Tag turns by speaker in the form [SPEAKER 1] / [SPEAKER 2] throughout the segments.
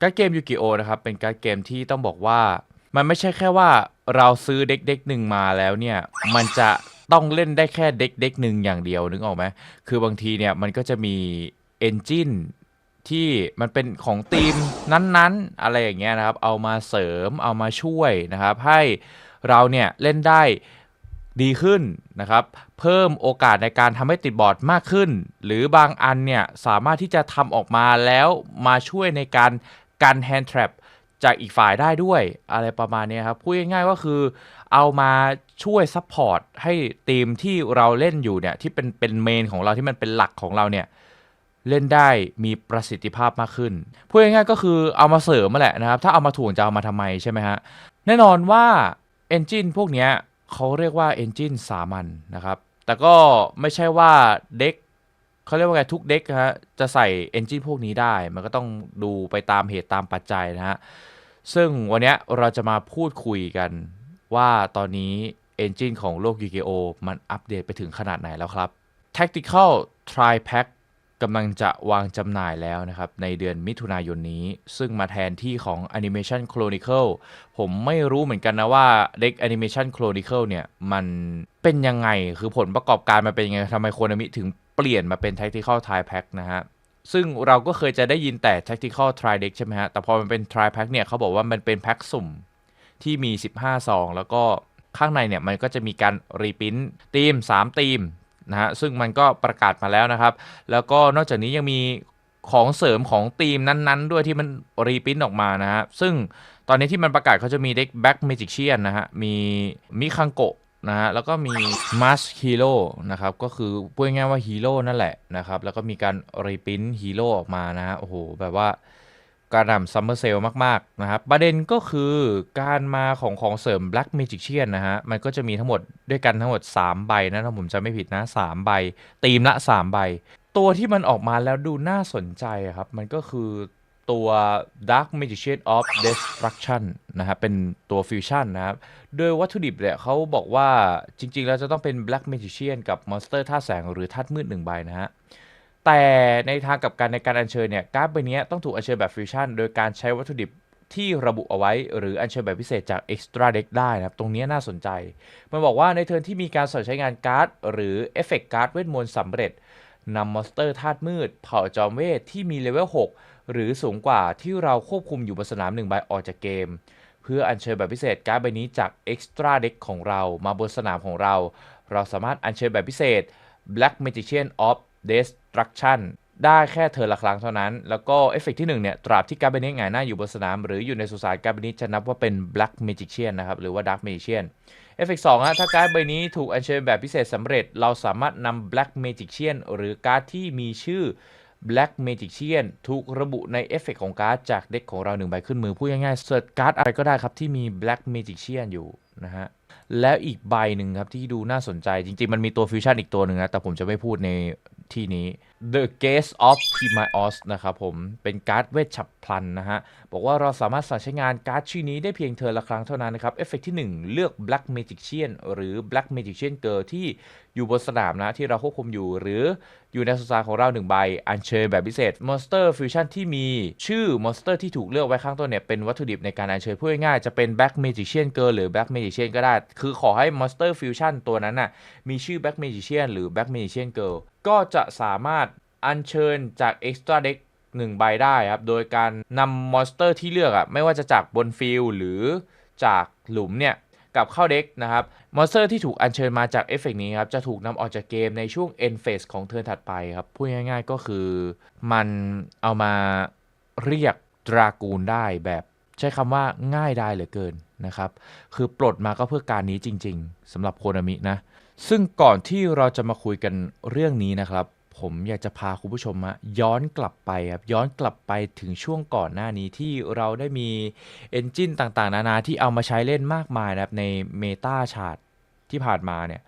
[SPEAKER 1] การ์ดเกมยูกิโอนะครับเป็นการ์ดเกมที่ต้องบอกว่า มันไม่ใช่แค่ว่าเราซื้อเด็กเด็กหนึ่งมาแล้วเนี่ยมันจะต้องเล่นได้แค่เด็กเด็กหนึ่งอย่างเดียวนึกออกไหมคือบางทีเนี่ยมันก็จะมีเอนจินที่มันเป็นของทีมนั้นๆ อะไรอย่างเงี้ยนะครับ เอามาเสริมเอามาช่วยนะครับ ให้เราเนี่ยเล่นได้ดีขึ้นนะครับ เพิ่มโอกาสในการทำให้ติดบอร์ดมากขึ้น หรือบางอันเนี่ยสามารถที่จะทำออกมาแล้วมาช่วยในการ กันแฮนด์ทร p จากอีกฝ่ายได้ด้วยอะไรประมาณนี้ครับพูดง่ายๆก็คือเอามาช่วยซัพพอร์ตให้ทีมที่เราเล่นอยู่เนี่ยที่เป็นเป็นเมนของเราที่มันเป็นหลักของเราเนี่ยเล่นได้มีประสิทธิภาพมากขึ้นพูดง่ายๆก็คือเอามาเสริมมาแหละนะครับ ถ้าเอามาถ่วงจะเอามาทำไมใช่ไหมฮะแน่นอนว่า Engine พวกนี้เขาเรียกว่า Engine สามัญนะครับ แต่ก็ไม่ใช่ว่าเด็ก เขาเรียกว่าไงทุกเด็กฮะจะใส่ Engine พวกนี้ได้ มันก็ต้องดูไปตามเหตุตามปัจจัยนะฮะ ซึ่งวันนี้เราจะมาพูดคุยกันว่าตอนนี้ Engine ของโลก Yu-Gi-Oh มันอัปเดตไปถึงขนาดไหนแล้วครับ Tactical Tri Pack กำลังจะวางจำหน่ายแล้วนะครับ ในเดือนมิถุนายนนี้ ซึ่งมาแทนที่ของ Animation Chronicle ผมไม่รู้เหมือนกันนะว่าเด็ก Animation Chronicle เนี่ย มันเป็นยังไงคือผลประกอบการมันเป็นยังไงทำไมโคนามิถึง เปลี่ยนมาเป็น Tactical Tri Pack นะฮะซึ่งเราก็เคยจะได้ยินแต่ Tactical Tri Deck ใช่ไหมฮะ แต่พอมันเป็น Tri Pack เนี่ยเขาบอกว่ามันเป็นแพ็คสุ่มที่มี 15 ซอง แล้วก็ข้างในเนี่ยมันก็จะมีการรีพินทีม 3 ทีมนะฮะซึ่งมันก็ประกาศมาแล้วนะครับ แล้วก็นอกจากนี้ยังมีของเสริมของทีมนั้นๆ ด้วยที่มันรีพินออกมานะฮะซึ่งตอนนี้ที่มันประกาศเขาจะมีเด็กแบ็กเมจิกเชียนนะฮะมีมิคังโกะ นะฮะแล้วก็มีมาสฮีโร่นะครับก็คือพูดง่ายๆว่าฮีโร่นั่นแหละนะครับแล้วก็มีการรีพินฮีโร่ออกมานะฮะโอ้โหแบบว่าการนำซัมเมอร์เซลมากๆนะครับประเด็นก็คือการมาของของเสริม Black Magician นะฮะมันก็จะมีทั้งหมดด้วยกันทั้งหมด 3 ใบนะถ้าผมจำไม่ผิดนะ 3 ใบตีมละ 3 ใบ ตัวที่มันออกมาแล้วดูน่าสนใจครับมันก็คือ ตัว Dark Magician of Destruction นะครับเป็นตัวฟิวชั่นนะครับโดยวัตถุดิบเนี่ยเขาบอกว่าจริงๆ แล้วจะต้องเป็น Black Magician กับมอนสเตอร์ท่าแสงหรือธาตุมืดหนึ่งใบนะฮะแต่ในทางกับกันในการอัญเชิญเนี่ยการ์ดใบนี้ต้องถูกอัญเชิญแบบฟิวชั่นโดยการใช้วัตถุดิบที่ระบุเอาไว้หรืออัญเชิญแบบพิเศษจาก Extra Deck ได้นะครับ ตรงนี้น่าสนใจ มันบอกว่าในเทิร์นที่มีการสั่งใช้งานการ์ด หรือเอฟเฟกต์การ์ดเวทมนต์สำเร็จนำมอนสเตอร์ธาตุมืด เผ่าจอมเวทที่มีเลเวล6 หรือสูงกว่าที่เราควบคุมอยู่บนสนามหนึ่งใบออกจากเกม เพื่ออัญเชิญแบบพิเศษการ์ดใบนี้จาก Extra Deck ของเรามาบนสนามของเรา เราสามารถอัญเชิญแบบพิเศษ Black Magician of Destruction ได้แค่เธอละครั้งเท่านั้น แล้วก็เอฟเฟกที่1เนี่ย ตราบที่การ์ดใบนี้หงายหน้าอยู่บนสนาม หรืออยู่ในสุสานการ์ดใบนี้จะนับว่าเป็น Black Magician นะครับ หรือว่า Dark Magician เอฟเฟกสองฮะถ้าการ์ดใบนี้ถูกอัญเชิญแบบพิเศษสำเร็จ เราสามารถนำ Black Magician หรือการ์ดที่มีชื่อ Black Magician ถูกระบุในเอฟเฟกของการ์ดจากเด็กของเราหนึ่งใบขึ้นมือ พูดง่ายๆเสิร์ชการ์ดอะไรก็ได้ครับ ที่มี Black Magician อยู่นะฮะ แล้วอีกใบหนึ่งครับ ที่ดูน่าสนใจจริงๆ มันมีตัวฟิวชั่นอีกตัวหนึ่งนะ แต่ผมจะไม่พูดในที่นี้ The Gaze of Timaeus นะครับผมเป็นการ์ดเวทฉับพลันนะฮะ บอกว่าเราสามารถสั่งใช้งานการ์ดชื่อนี้ได้เพียงเธอละครั้งเท่านั้นนะครับ เอฟเฟกที่ 1 เลือก Black Magician หรือ Black Magician Girl ที่อยู่บนสนามนะ ที่เราควบคุมอยู่หรืออยู่ในสุสานของเราหนึ่งใบ อัญเชิญแบบพิเศษ Monster Fusion ที่มีชื่อ Monster ที่ถูกเลือกไว้ข้างต้นเนี่ย เป็นวัตถุดิบในการอัญเชิญพูดง่ายๆจะเป็น Black Magician Girl หรือ Black Magician ก็ได้ คือขอให้ Monster Fusion ตัวนั้นน่ะมีชื่อ Black Magician หรือ Black Magician Girl ก็จะสามารถ อัญเชิญจาก Extra Deck 1 ใบได้ครับ โดยการนำมอนสเตอร์ที่เลือกอะไม่ว่าจะจากบนฟิลหรือจากหลุมเนี่ยกลับเข้าเด็กนะครับ มอนสเตอร์ที่ถูกอัญเชิญมาจากเอฟเฟกนี้ครับ จะถูกนำออกจากเกมในช่วง end phase ของเทิร์นถัดไปครับ พูดง่ายๆก็คือมันเอามาเรียกดรากูนได้แบบใช้คำว่าง่ายได้เหลือเกินนะครับ คือปลดมาก็เพื่อการนี้จริงๆสำหรับโคนามินะ ซึ่งก่อนที่เราจะมาคุยกันเรื่องนี้นะครับ ผมอยากจะพาคุณผู้ชมมาย้อนกลับไปครับย้อนกลับไปถึงช่วงก่อนหน้านี้ที่เราได้มีเอนจินต่างๆ นานาที่เอามาใช้เล่นมากมายนะครับในเมตาชาร์ตที่ผ่านมาเนี่ย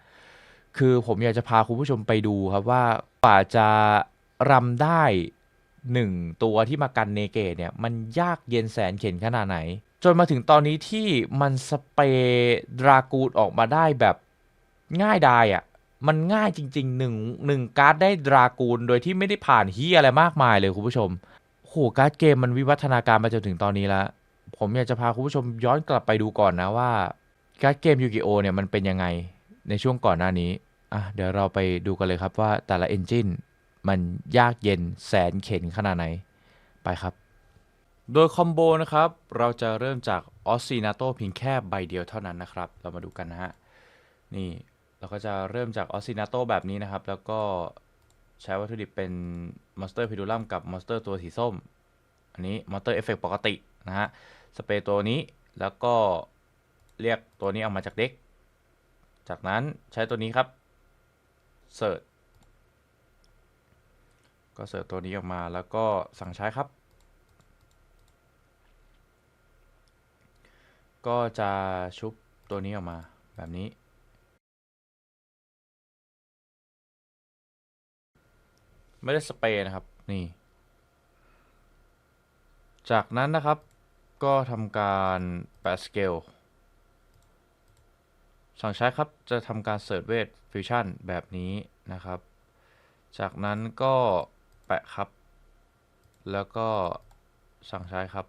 [SPEAKER 1] คือผมอยากจะพาคุณผู้ชมไปดูครับว่ากว่าจะรำได้หนึ่งตัวที่มากันเนเกตเนี่ยมันยากเย็นแสนเข็นขนาดไหน จนมาถึงตอนนี้ที่มันสเปรดรากูดออกมาได้แบบง่ายดายอะ่ะ มันง่ายจริงๆหนึ่งหนึ่งการ์ดได้ดรากูนโดยที่ไม่ได้ผ่านเฮียอะไรมากมายเลยคุณผู้ชมโหการ์ดเกมมันวิวัฒนาการมาจนถึงตอนนี้แล้ว ผมอยากจะพาคุณผู้ชมย้อนกลับไปดูก่อนนะว่าการ์ดเกมยูกิโอเนี่ยมันเป็นยังไงในช่วงก่อนหน้านี้อะเดี๋ยวเราไปดูกันเลยครับว่าแต่ละเอนจินมันยากเย็นแสนเข็นขนาดไหน ไปครับ โดยคอมโบนะครับ เราจะเริ่มจากออสซินาโตเพียงแค่ใบเดียวเท่านั้นนะครับ เรามาดูกันนะฮะ นี่ เราก็จะเริ่มจากออสซินาโตแบบนี้นะครับ แล้วก็ใช้วัตถุดิบเป็นมอนสเตอร์พิดูลัมกับมอนสเตอร์ตัวสีส้ม อันนี้มอนสเตอร์เอฟเฟกปกตินะฮะ สเปรย์ตัวนี้แล้วก็เรียกตัวนี้ออกมาจากเด็ก จากนั้นใช้ตัวนี้ครับเสิร์ชก็เสิร์ชตัวนี้ออกมาแล้วก็สั่งใช้ครับ ก็จะชุบตัวนี้ออกมาแบบนี้ ไม่ได้สเปรย์นะครับ นี่ จากนั้นนะครับก็ทำการแปะสเกลสั่งใช้ครับจะทำการเสิร์ชเวทฟิวชั่นแบบนี้นะครับ จากนั้นก็แปะครับ แล้วก็สั่งใช้ครับ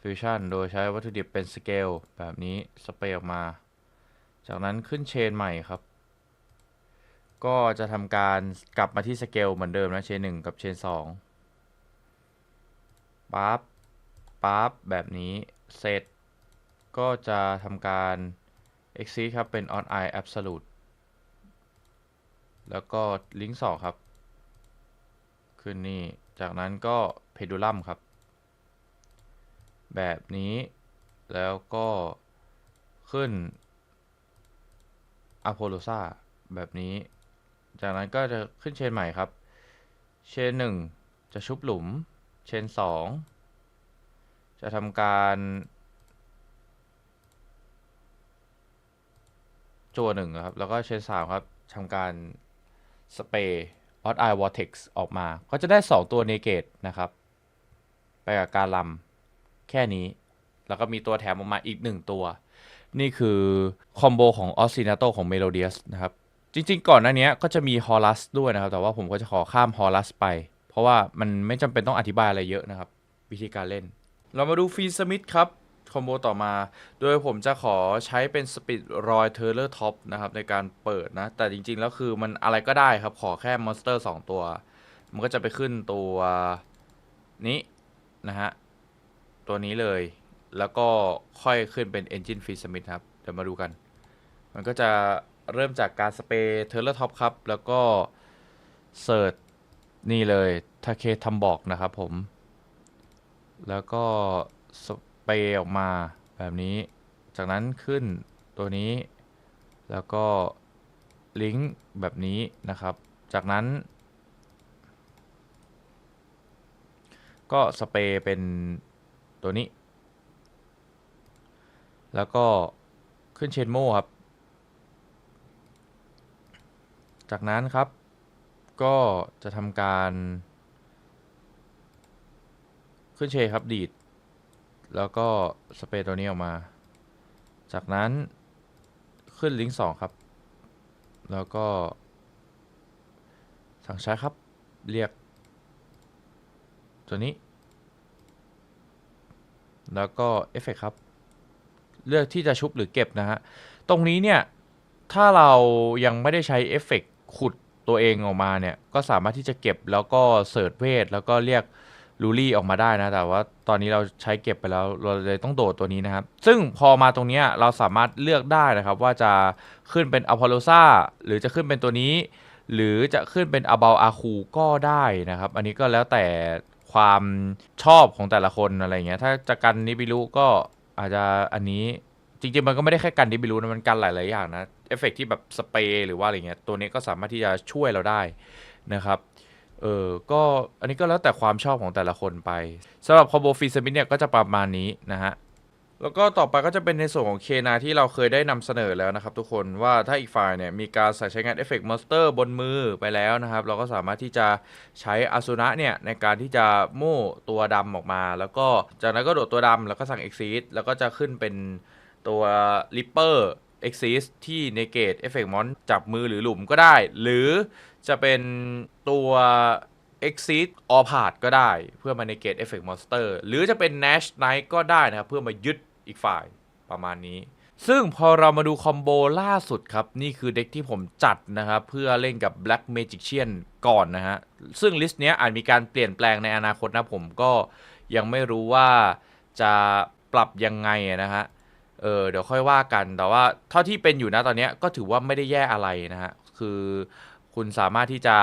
[SPEAKER 1] ฟิวชั่นโดยใช้วัตถุดิบเป็นสเกลแบบนี้สเปรย์ออกมา จากนั้นขึ้นเชนใหม่ครับ ก็จะทำการกลับมาที่สเกลเหมือนเดิมนะเชนหนึ่งกับเชนสองปั๊บปั๊บแบบนี้เสร็จ ก็จะทำการ exit ครับเป็น on i absolute แล้วก็ลิงก์สองครับ ขึ้นนี่ จากนั้นก็ pendulum ครับ แบบนี้ แล้วก็ขึ้น a p o l o s a แบบนี้ จากนั้นก็จะขึ้นเชนใหม่ครับ เชนหนึ่งจะชุบหลุม เชนสองจะทำการจัวหนึ่งครับ แล้วก็เชนสามครับทำการสเปรย์ออดไอวอร์เท็กซ์ออกมา ก็จะได้ 2 ตัวเนเกตนะครับ ไปกับการลำแค่นี้ แล้วก็มีตัวแถมออกมาอีก 1 ตัว นี่คือ คอมโบของออสซินาโตของเมโลเดียสนะครับ จริงๆ ก่อนหน้านี้ก็จะมีฮอลัสด้วยนะครับ แต่ว่าผมก็จะขอข้ามฮอลัสไป เพราะว่ามันไม่จำเป็นต้องอธิบายอะไรเยอะนะครับ วิธีการเล่น เรามาดูฟีนสมิธครับคอมโบต่อมา โดยผมจะขอใช้เป็นสปิดรอยเทอร์เลอร์ท็อปนะครับในการเปิดนะ แต่จริงๆ แล้วคือมันอะไรก็ได้ครับ ขอแค่มอนสเตอร์ 2 ตัว มันก็จะไปขึ้นตัวนี้นะฮะ ตัวนี้เลย แล้วก็ค่อยขึ้นเป็น Engine f r e e Smith ครับ เดี๋ยวมาดูกัน มันก็จะ เริ่มจากการสเปรย์เทเลอร์ท็อปครับ แล้วก็เสิร์ชนี่เลยทาเคทำบอกนะครับผม แล้วก็สเปรย์ออกมาแบบนี้ จากนั้นขึ้นตัวนี้ แล้วก็ลิงก์แบบนี้นะครับ จากนั้น ก็สเปรย์เป็นตัวนี้ แล้วก็ขึ้นเชนโมครับ จากนั้นครับ ก็จะทำการ ขึ้นเชครับดีด แล้วก็สเปรย์ตัวนี้ออกมา จากนั้นขึ้นลิงก์สองครับ แล้วก็ สั่งใช้ครับ เรียก ตัวนี้ แล้วก็เอฟเฟกครับ เลือกที่จะชุบหรือเก็บนะฮะ ตรงนี้เนี่ย ถ้าเรายังไม่ได้ใช้เอฟเฟกต์ ขุดตัวเองออกมาเนี่ย ก็สามารถที่จะเก็บแล้วก็เสิร์ชเวท แล้วก็เรียกลูรี่ออกมาได้นะ แต่ว่าตอนนี้เราใช้เก็บไปแล้ว เราเลยต้องโดดตัวนี้นะครับ ซึ่งพอมาตรงนี้เราสามารถเลือกได้นะครับ ว่าจะขึ้นเป็นอพอลโลซาหรือจะขึ้นเป็นตัวนี้ หรือจะขึ้นเป็นอ b o u t อาคูก็ได้นะครับ อันนี้ก็แล้วแต่ความชอบของแต่ละคนอะไรเงี้ย ถ้าจะกันนิบิรุก็อาจจะอันนี้จริงๆมันก็ไม่ได้แค่กันนิบิรุนะมันกันหลายๆอย่างนะ ฟเฟกต์ที่แบบสเปรย์หรือว่าอะไรเงี้ยตัวนี้ก็สามารถที่จะช่วยเราได้นะครับเออก็อันนี้ก็แล้วแต่ความชอบของแต่ละคนไปสำหรับคอมโบฟีสมิธเนี่ยก็จะประมาณนี้นะฮะแล้วก็ต่อไปก็จะเป็นในส่วนของเคนาที่เราเคยได้นำเสนอแล้วนะครับ ทุกคนว่าถ้าอีกฝ่ายเนี่ยมีการใส่ใช้งานเอฟเฟกต์มอนสเตอร์บนมือไปแล้วนะครับ เราก็สามารถที่จะใช้อาสุนะเนี่ยในการที่จะโม่ตัวดำออกมา แล้วก็จากนั้นก็โดดตัวดำแล้วก็สั่ง Exit แล้วก็จะขึ้นเป็นตัว Ripper Exit ที่ Negate Effect Mon จับมือหรือหลุมก็ได้ หรือจะเป็นตัว Exceed All Part ก็ได้เพื่อมา negate Effect Monster หรือจะเป็น Nash Knight ก็ได้นะครับ เพื่อมายึดอีกฝ่ายประมาณนี้ ซึ่งพอเรามาดูคอมโบล่าสุดครับ นี่คือเด็กที่ผมจัดนะครับ เพื่อเล่นกับ Black Magician ก่อนนะฮะ ซึ่งลิสต์เนี้ยอาจมีการเปลี่ยนแปลงในอนาคตนะผมก็ยังไม่รู้ว่าจะปรับยังไงนะฮะ เออเดี๋ยวค่อยว่ากัน แต่ว่าเท่าที่เป็นอยู่นะตอนนี้ก็ถือว่าไม่ได้แย่อะไรนะฮะ คือคุณสามารถที่จะ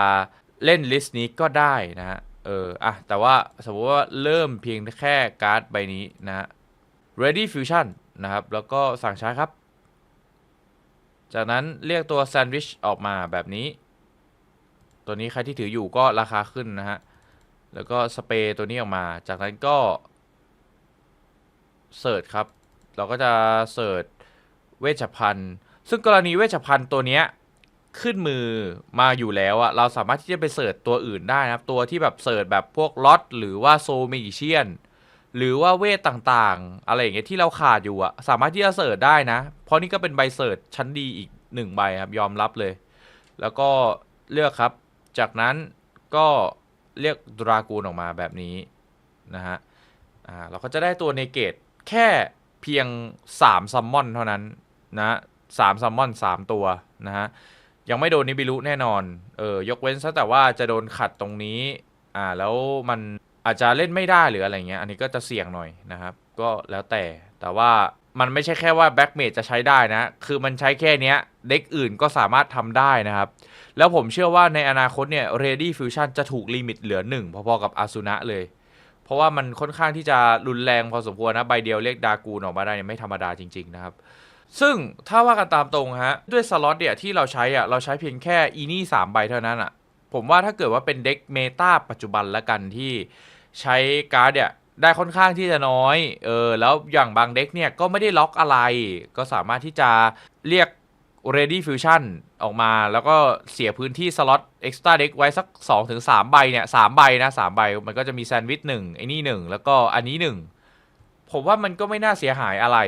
[SPEAKER 1] เล่นลิสต์นี้ก็ได้นะฮะ เอออะแต่ว่าสมมติว่าเริ่มเพียงแค่การ์ดใบนี้นะฮะ ready fusion นะครับ แล้วก็สั่งใช้ครับ จากนั้นเรียกตัว sandwich ออกมาแบบนี้ ตัวนี้ใครที่ถืออยู่ก็ราคาขึ้นนะฮะ แล้วก็สเปรย์ตัวนี้ออกมา จากนั้นก็เสิร์ชครับ เราก็จะเสิร์ชเวชภัณฑ์ ซึ่งกรณีเวชภัณฑ์ตัวเนี้ยขึ้นมือมาอยู่แล้วอะเราสามารถที่จะไปเสิร์ชตัวอื่นได้นะครับ ตัวที่แบบเสิร์ชแบบพวกล็อตหรือว่าโซเมกิเชียนหรือว่าเวทต่างๆ อะไรอย่างเงี้ยที่เราขาดอยู่อะสามารถที่จะเสิร์ชได้นะ เพราะนี่ก็เป็นใบเสิร์ชชั้นดีอีกหนึ่งใบครับยอมรับเลย แล้วก็เลือกครับ จากนั้นก็เรียกดรากูนออกมาแบบนี้นะฮะอ่าเราก็จะได้ตัวเนเกตแค่ เพียง 3 ซัมมอนเท่านั้นนะสามซัมมอน 3 ตัวนะฮะ ยังไม่โดนนิบิรุแน่นอน เออยกเว้นซะแต่ว่าจะโดนขัดตรงนี้ อ่า แล้วมันอาจจะเล่นไม่ได้หรืออะไรเงี้ย อันนี้ก็จะเสี่ยงหน่อยนะครับ ก็แล้วแต่ แต่ว่ามันไม่ใช่แค่ว่าแบ็กเมจจะใช้ได้นะ คือมันใช้แค่เนี้ยเด็กอื่นก็สามารถทำได้นะครับ แล้วผมเชื่อว่าในอนาคตเนี่ย Ready Fusion จะถูกลิมิตเหลือหนึ่งพอๆกับอาซุนะเลย ราะว่ามันค่อนข้างที่จะรุนแรงพอสมควรนะใบเดียวเรียกดากูนออกมาได้เนี่ยไม่ธรรมดาจริง ๆ นะครับ ซึ่งถ้าว่ากันตามตรงฮะด้วยสล็อตเนี่ยที่เราใช้อะเราใช้เพียงแค่อีนี่สามใบเท่านั้นอะผมว่าถ้าเกิดว่าเป็นเด็กเมตาปัจจุบันละกันที่ใช้การ์ดเนี่ยได้ค่อนข้างที่จะน้อย เออ แล้วอย่างบางเด็กเนี่ยก็ไม่ได้ล็อกอะไร ก็สามารถที่จะเรียก Ready Fusion ออกมาแล้วก็เสียพื้นที่สล็อต Extra Deck ไว้สัก 2-3 ใบเนี่ย3ใบนะ3ใบ มันก็จะมีแซนด์วิชหนึ่งไอ้นี่หนึ่งแล้วก็อันนี้หนึ่งผมว่ามันก็ไม่น่าเสียหายอะไร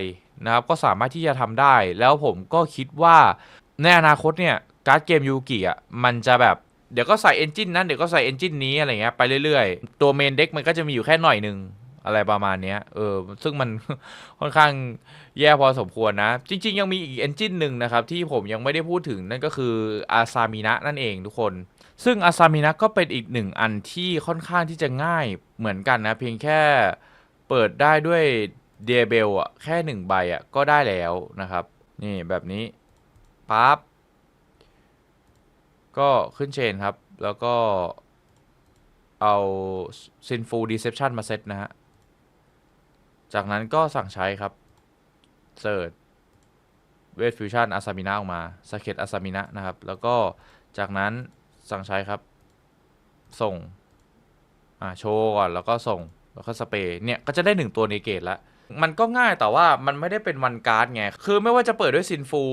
[SPEAKER 1] นะครับ ก็สามารถที่จะทำได้ แล้วผมก็คิดว่าในอนาคตเนี่ยการ์ดเกมยูกิอะมันจะแบบเดี๋ยวก็ใส่เอนจินนั้นเดี๋ยวก็ใส่เอนจินนี้อะไรเงี้ยไปเรื่อยๆ ตัวเมนเด็กมันก็จะมีอยู่แค่หน่อยหนึ่ง อะไรประมาณนี้เออซึ่งมันค่อนข้างแย่พอสมควรนะ จริง ๆ ยังมีอีกเอนจินหนึ่งนะครับ ที่ผมยังไม่ได้พูดถึงนั่นก็คืออาซามินะนั่นเองทุกคน ซึ่งอาซามินะก็เป็นอีกหนึ่งอันที่ค่อนข้างที่จะง่ายเหมือนกันนะ เพียงแค่เปิดได้ด้วยเดเบลอะแค่หนึ่งใบอะก็ได้แล้วนะครับ นี่แบบนี้ปั๊บก็ขึ้นเชนครับ แล้วก็เอา Sinful Deception มาเซตนะฮะ จากนั้นก็สั่งใช้ครับเสิร์ชเวทฟิวชั่นอาซามินะออกมาสเก็ตอาซามินะนะครับ แล้วก็จากนั้นสั่งใช้ครับ ส่งอ่าโชว์ก่อนแล้วก็ส่งแล้วก็สเปรย์เนี่ย ก็จะได้หนึ่งตัวในเกตล้วมันก็ง่ายแต่ว่ามันไม่ได้เป็นวันการ์ดไง คือไม่ว่าจะเปิดด้วยซินฟู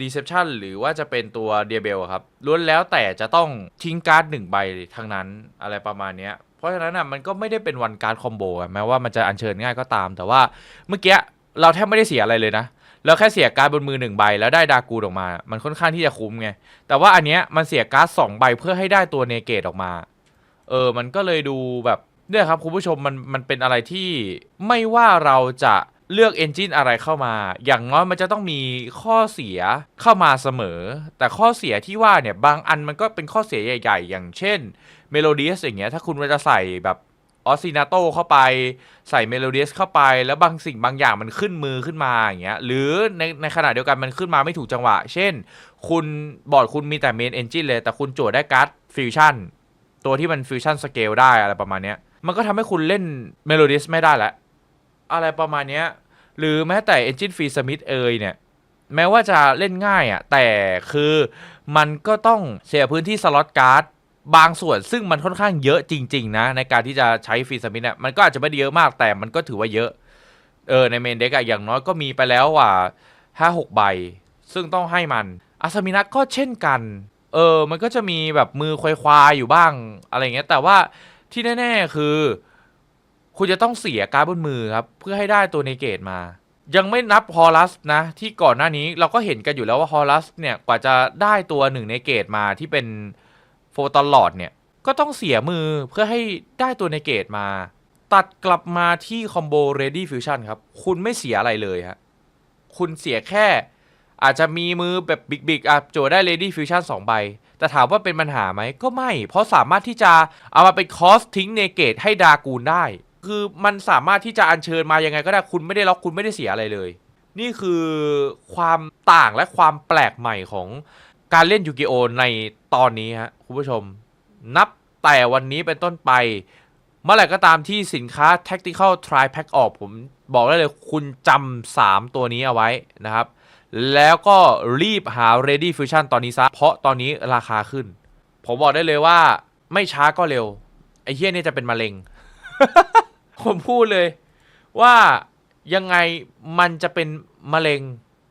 [SPEAKER 1] ดีเซ p ชันหรือว่าจะเป็นตัวเดียเบลครับล้วนแล้วแต่จะต้องทิ้งการ์ดหนึ่งใบทั้งนั้นอะไรประมาณนี้ เพราะฉะนั้นอะมันก็ไม่ได้เป็นวันการคอมโบแม้ว่ามันจะอัญเชิญง่ายก็ตาม แต่ว่าเมื่อกี้เราแทบไม่ได้เสียอะไรเลยนะเราแค่เสียการ์ดบนมือหนึ่งใบแล้วได้ดากูออกมา มันค่อนข้างที่จะคุ้มไง แต่ว่าอันเนี้ยมันเสียการ์ดสองใบเพื่อให้ได้ตัวเนเกตออกมา เออ มันก็เลยดูแบบเนี่ยครับคุณผู้ชมมันมันเป็นอะไรที่ไม่ว่าเราจะเลือกเอนจินอะไรเข้ามา อย่างน้อยมันจะต้องมีข้อเสียเข้ามาเสมอ แต่ข้อเสียที่ว่าเนี่ยบางอันมันก็เป็นข้อเสียใหญ่ ๆ อย่างเช่น เมโลเดียสอย่างเงี้ยถ้าคุณจะใส่แบบออสซินาโตเข้าไปใส่เมโลเดียสเข้าไป แล้วบางสิ่งบางอย่างมันขึ้นมือขึ้นมาอย่างเงี้ยหรือในในขณะเดียวกันมันขึ้นมาไม่ถูกจังหวะ เช่น คุณบอร์ดคุณมีแต่เมนเอนจินเลย แต่คุณโจทย์ได้การ์ดฟิวชั่นตัวที่มันฟิวชั่นสเกลได้อะไรประมาณเนี้ยมันก็ทำให้คุณเล่นเมโลดิสไม่ได้ล้วอะไรประมาณเนี้ยหรือแม้แต่ Engine Free Smith เอยเนี่ยแม้ว่าจะเล่นง่ายอะ่ะแต่คือมันก็ต้องเสียพื้นที่สล็อตการ์ด บางส่วนซึ่งมันค่อนข้างเยอะจริง ๆ นะ ในการที่จะใช้ฟรีสมิธเนี่ยมันก็อาจจะไม่ได้เยอะมากแต่มันก็ถือว่าเยอะเออในเมนเด็กอะอย่างน้อยก็มีไปแล้วว่าห้าหกใบ ซึ่งต้องให้มันอาซามินะก็เช่นกันเออมันก็จะมีแบบมือควายควายอยู่บ้างอะไรเงี้ยแต่ว่าที่แน่ๆคือ คุณจะต้องเสียการ์ดบนมือครับเพื่อให้ได้ตัวเนเกตมายังไม่นับฮอลัสนะที่ก่อนหน้านี้เราก็เห็นกันอยู่แล้วว่าฮอลัสเนี่ยกว่าจะได้ตัวหนึ่งเนเกตมาที่เป็น โฟตอลลอดเนี่ย ก็ต้องเสียมือเพื่อให้ได้ตัวในเกตมา ตัดกลับมาที่คอมโบ Ready Fusion ครับ คุณไม่เสียอะไรเลยฮะคุณเสียแค่ อาจจะมีมือแบบบิ๊กๆอะโจได้ Lady Fusion 2ใบ แต่ถามว่าเป็นปัญหาไหมก็ไม่ เพราะสามารถที่จะเอามาเป็นคอสทิ้งเนเกตให้ดากูลได้ คือมันสามารถที่จะอัญเชิญมายังไงก็ได้คุณไม่ได้ล็อกคุณไม่ได้เสียอะไรเลย นี่คือความต่างและความแปลกใหม่ของ การเล่นยูกิโอในตอนนี้ฮะคุณผู้ชม นับแต่วันนี้เป็นต้นไป เมื่อไหร่ก็ตามที่สินค้า Tactical Tri Pack ออกผมบอกได้เลยคุณจำา3ตัวนี้เอาไว้นะครับ แล้วก็รีบหา Ready Fusion ตอนนี้ซะ เพราะตอนนี้ราคาขึ้น ผมบอกได้เลยว่าไม่ช้าก็เร็ว ไอ้เฮี้ยนี่จะเป็นมะเร็ง ผมพูดเลยว่ายังไงมันจะเป็นมะเร็ง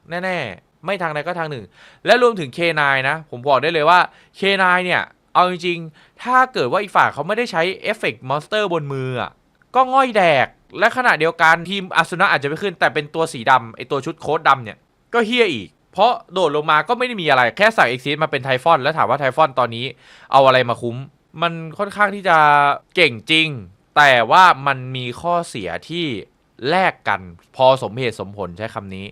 [SPEAKER 1] แน่ ๆ ไม่ทางใดก็ทางหนึ่ง และรวมถึง K9 นะ ผมบอกได้เลยว่า K9 เนี่ย เอาจริงๆ ถ้าเกิดว่าอีกฝ่ายเขาไม่ได้ใช้เอฟเฟกต์มอนสเตอร์บนมืออะก็ง่อยแดก และขณะเดียวกันทีมอาสุนะอาจจะไม่ขึ้น แต่เป็นตัวสีดำไอตัวชุดโค้ดดำเนี่ย ก็เฮี้ยอีก เพราะโดดลงมาก็ไม่ได้มีอะไรแค่ใส่เอ็กซิสมาเป็นไทฟอน แล้วถามว่าไทฟอนตอนนี้เอาอะไรมาคุ้ม มันค่อนข้างที่จะเก่งจริง แต่ว่ามันมีข้อเสียที่แลกกันพอสมเหตุสมผลใช้คำนี้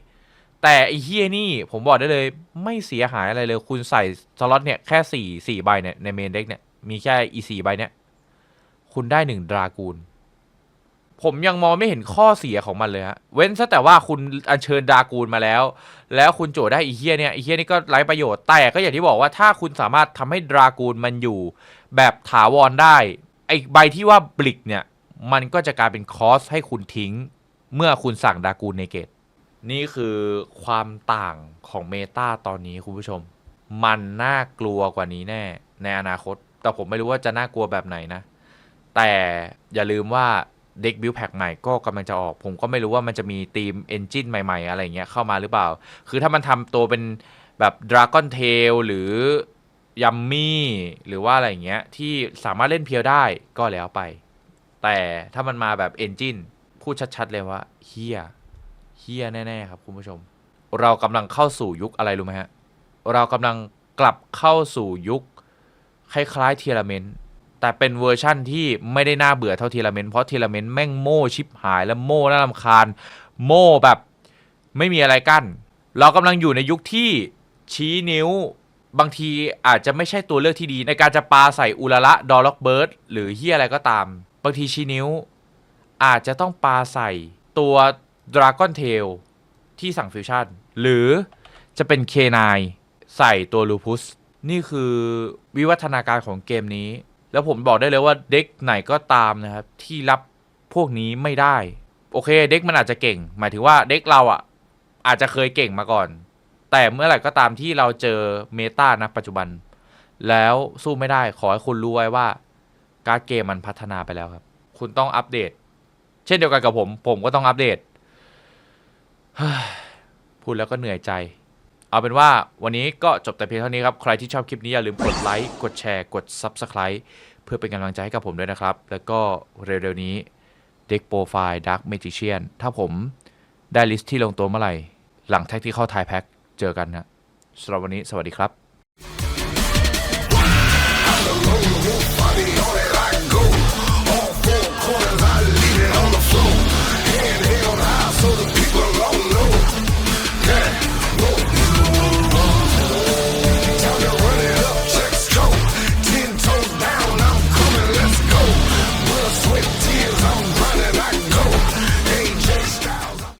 [SPEAKER 1] แต่ไอ้เฮียนี่ผมบอกได้เลยไม่เสียหายอะไรเลย คุณใส่สล็อตเนี่ยแค่สี่สี่ใบเนี่ยในเมนเด็กเนี่ยมีแค่อีสี่ใบเนี่ยคุณได้หนึ่งดรากูล ผมยังมองไม่เห็นข้อเสียของมันเลยฮะเว้นซะแต่ว่าคุณอัญเชิญดรากูลมาแล้ว แล้วคุณโจได้อีเฮียเนี่ยอีเฮียนี่ก็ไร้ประโยชน์แต่ก็อย่างที่บอกว่าถ้าคุณสามารถทำให้ดรากูลมันอยู่ แบบถาวรได้ไอใบที่ว่าบลิกเนี่ยมันก็จะกลายเป็นคอสให้คุณทิ้ง เมื่อคุณสั่งดรากูลในเกต นี่คือความต่างของเมตาตอนนี้คุณผู้ชม มันน่ากลัวกว่านี้แน่ ในอนาคต แต่ผมไม่รู้ว่าจะน่ากลัวแบบไหนนะ แต่อย่าลืมว่าเด็กบิวแพ็กใหม่ก็กำลังจะออก ผมก็ไม่รู้ว่ามันจะมีธีมเอนจินใหม่ ๆ อะไรเงี้ยเข้ามาหรือเปล่า คือถ้ามันทำตัวเป็นแบบดราก้อนเทลหรือยัมมี่หรือว่าอะไรเงี้ย ที่สามารถเล่นเพียวได้ก็แล้วไป แต่ถ้ามันมาแบบเอนจินพูดชัด ๆ เลยว่าเฮีย เฮี้ยแน่ ๆ ครับคุณผู้ชม เรากำลังเข้าสู่ยุคอะไรรู้ไหมฮะ เรากำลังกลับเข้าสู่ยุคคล้ายๆเทียร์เมนต์แต่เป็นเวอร์ชั่นที่ไม่ได้น่าเบื่อเท่าเทียร์เมนต์เพราะเทียร์เมนต์แม่งโม่ชิบหายและโม่น่ารำคาญ โม่แบบไม่มีอะไรกั้น เรากำลังอยู่ในยุคที่ชี้นิ้วบางทีอาจจะไม่ใช่ตัวเลือกที่ดี ในการจะปาใส่อุลาระดอล็อกเบิร์ดหรือเฮียอะไรก็ตาม บางทีชี้นิ้ว อาจจะต้องปาใส่ตัว Dragon Tail ที่สั่งฟิวชั่น หรือจะเป็น K9 ใส่ตัวลูพุส นี่คือวิวัฒนาการของเกมนี้ แล้วผมบอกได้เลยว่าเด็กไหนก็ตามนะครับ ที่รับพวกนี้ไม่ได้ โอเคเด็กมันอาจจะเก่ง หมายถึงว่าเด็กเราอะ อาจจะเคยเก่งมาก่อน แต่เมื่อไหร่ก็ตามที่เราเจอเมตานะปัจจุบัน แล้วสู้ไม่ได้ขอให้คุณรู้ไว้ว่า การดเกมมันพัฒนาไปแล้วครับ คุณต้องอัปเดต เช่นเดียวกันกับผม ผมก็ต้องอัปเดต พูดแล้วก็เหนื่อยใจ เอาเป็นว่าวันนี้ก็จบแต่เพียงเท่านี้ครับ ใครที่ชอบคลิปนี้อย่าลืมกดไลค์ กดแชร์ กด Subscribe เพื่อเป็นกำลังใจให้กับผมด้วยนะครับ แล้วก็เร็วๆนี้เด็กโปรไฟล์ Dark Magician ถ้าผมได้ลิสต์ที่ลงตัวเมื่อไหร่ หลังแท็กที่เข้าทายแพ็คเจอกันนะสำหรับวันนี้สวัสดีครับ